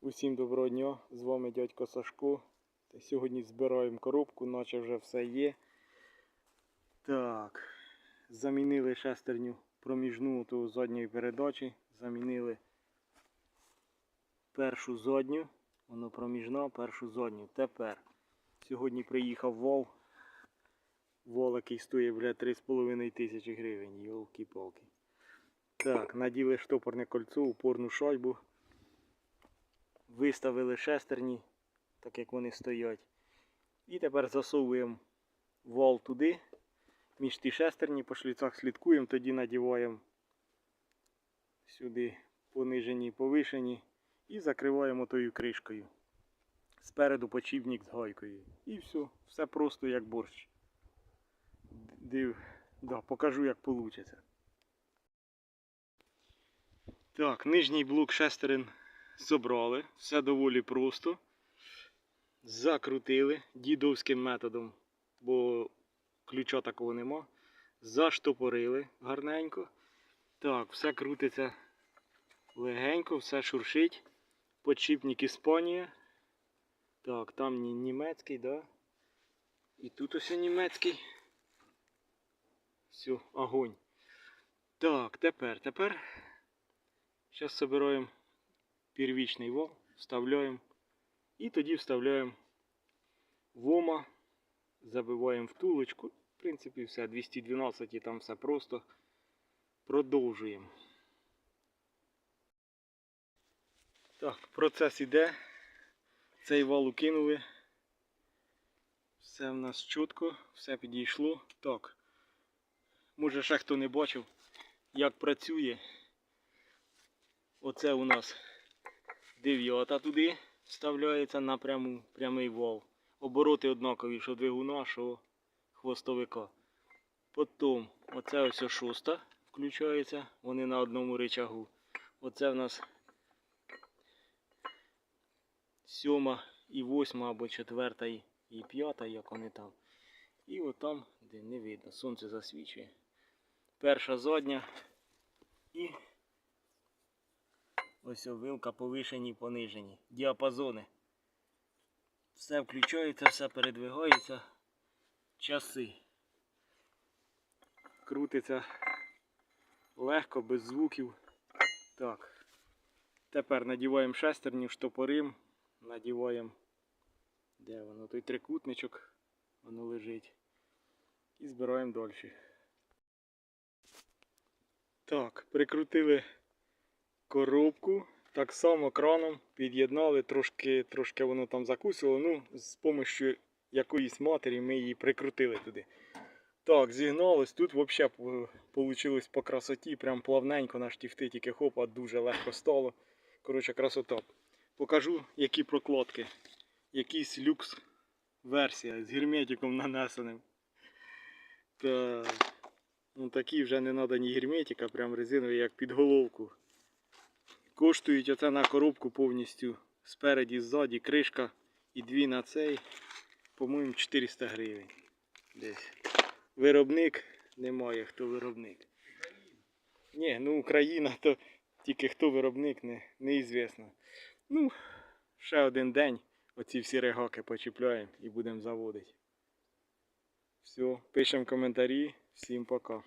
Усім доброго дня, з вами дядько Сашко. Сьогодні збираємо коробку, наче вже все є. Так, замінили шестерню проміжну ту задньої передачі. Замінили першу задню, воно проміжна, першу задню. Тепер сьогодні приїхав вол. Вол, який стоїть вже 3,5 тисячі гривень, йолки-палки. Так, наділи штопорне кольцо, упорну шайбу. Виставили шестерні, так як вони стоять. І тепер засовуємо вал туди. Між ті шестерні по шліцах слідкуємо, тоді надіваємо сюди понижені, повишені і закриваємо тою кришкою. Спереду почівник з гайкою. І все, все просто як борщ. Див, да, покажу як вийде. Так, нижній блок шестерин Собрали, все доволі просто. Закрутили дідовським методом, бо ключа такого нема. Заштопорили гарненько. Так, все крутиться легенько, все шуршить. Подшипник Іспанія. Так, там німецький, да? І тут ось німецький. Все, огонь. Так, тепер, тепер. Зараз собираємо первічний вал, вставляємо. І тоді вставляємо вома, забиваємо втулочку. В принципі, все, 212 і там все просто. Продовжуємо. Так, процес іде. Цей вал укинули. Все в нас чітко, все підійшло. Так. Може ще хто не бачив, як працює. Оце у нас дев'ята туди вставляється на прямий вал. Обороти однакові, що двигуна, що хвостовика. Потім оце ось шоста включається, вони на одному рычагу. Оце в нас сьома і восьма, або четверта і п'ята, як вони там. І отам, де не видно, сонце засвічує. Перша задня і Ось вилка повишені, понижені. Діапазони. Все включається, все передвигається. Часи. Крутиться легко, без звуків. Так. Тепер надіваємо шестерню, штопорим. Надіваємо. Де воно? Той трикутничок. Воно лежить. І збираємо далі. Так, прикрутили коробку. Так само краном під'єднали, трошки трошки воно там закусило. Ну, з допомогою якоїсь матері ми її прикрутили туди. Так, зігналось. Тут взагалі вийшло по красоті, прям плавненько на штифти, тільки хопа, дуже легко стало. Коротше, красота. Покажу, які прокладки. Якийсь люкс версія з герметиком нанесеним. Так. Ну такі вже не треба ні герметика, прям резинові, як під головку. Коштують оце на коробку повністю спереді, ззаді, кришка і дві на цей, по-моєму, 400 гривень. Десь. Виробник немає, хто виробник. Ні, ну Україна, то тільки хто виробник, не, неізвісно. Ну, ще один день оці всі регаки почіпляємо і будемо заводити. Все, пишемо коментарі. Всім пока.